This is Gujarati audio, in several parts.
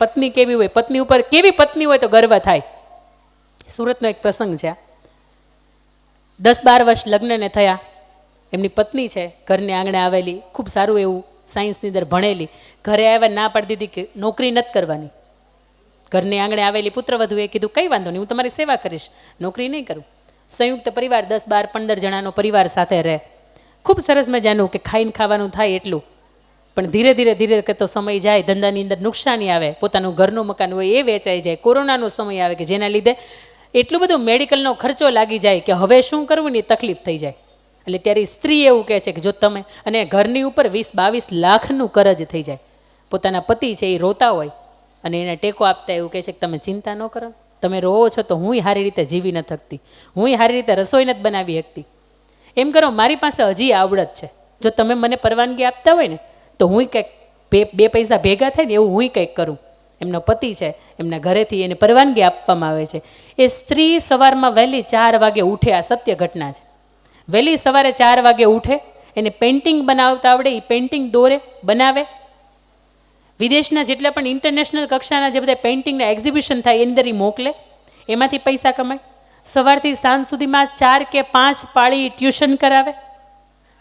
પત્ની કેવી હોય, પત્ની ઉપર કેવી પત્ની હોય તો ગર્વ થાય. સુરતનો એક પ્રસંગ છે. દસ બાર વર્ષ લગ્નને થયા, એમની પત્ની છે, ઘરને આંગણે આવેલી, ખૂબ સારું એવું સાયન્સની અંદર ભણેલી, ઘરે આવ્યા ના પાડી દીધી કે નોકરી નથી કરવાની. ઘરની આંગણે આવેલી પુત્રવધુએ કીધું, કંઈ વાંધો નહીં, હું તમારી સેવા કરીશ, નોકરી નહીં કરું. સંયુક્ત પરિવાર દસ બાર પંદર જણાનો પરિવાર સાથે રહે. ખૂબ સરસ મજાનું કે ખાઈને ખાવાનું થાય એટલું. પણ ધીરે ધીરે ધીરે કરતો સમય જાય, ધંધાની અંદર નુકસાની આવે, પોતાનું ઘરનું મકાન હોય એ વેચાઈ જાય, કોરોનાનો સમય આવે કે જેના લીધે એટલું બધું મેડિકલનો ખર્ચો લાગી જાય કે હવે શું કરવું ને તકલીફ થઈ જાય. એટલે ત્યારે સ્ત્રી એવું કહે છે કે જો તમે, અને ઘરની ઉપર વીસ બાવીસ લાખનું કરજ થઈ જાય. પોતાના પતિ છે એ રોતા હોય, અને એને ટેકો આપતા એવું કહે છે કે તમે ચિંતા ન કરો. તમે રોવો છો તો હુંય સારી રીતે જીવી ન થકતી હું સારી રીતે રસોઈ નથી બનાવી શકતી. એમ કરો, મારી પાસે હજી આવડત છે. જો તમે મને પરવાનગી આપતા હોય ને તો હુંય કંઈક બે બે પૈસા ભેગા થાય ને એવું હું કંઈક કરું. એમનો પતિ છે, એમના ઘરેથી એને પરવાનગી આપવામાં આવે છે. એ સ્ત્રી સવારમાં વહેલી ચાર વાગે ઉઠે, આ સત્ય ઘટના છે. વહેલી સવારે ચાર વાગે ઉઠે, એને પેઇન્ટિંગ બનાવતા આવડે એ પેઇન્ટિંગ દોરે, બનાવે. વિદેશના જેટલા પણ ઇન્ટરનેશનલ કક્ષાના જે બધા પેઇન્ટિંગના એક્ઝિબિશન થાય, એની અંદર એ મોકલે. એમાંથી પૈસા કમાય. સવારથી સાંજ સુધીમાં ચાર કે પાંચ પાળી ટ્યુશન કરાવે.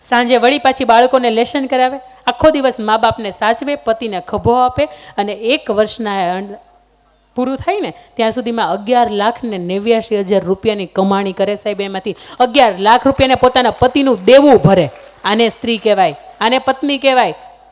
સાંજે વળી પાછી બાળકોને લેશન કરાવે. આખો દિવસ મા બાપને સાચવે, પતિને ખભો આપે અને એક વર્ષના પૂરું થાય ને, ત્યાં સુધીમાં અગિયાર લાખ ને નેવ્યાસી હજાર રૂપિયાની કમાણી કરે સાહેબ એમાંથી. અગિયાર લાખ રૂપિયાને પોતાના પતિનું દેવું ભરે. આને સ્ત્રી કહેવાય, આને પત્ની કહેવાય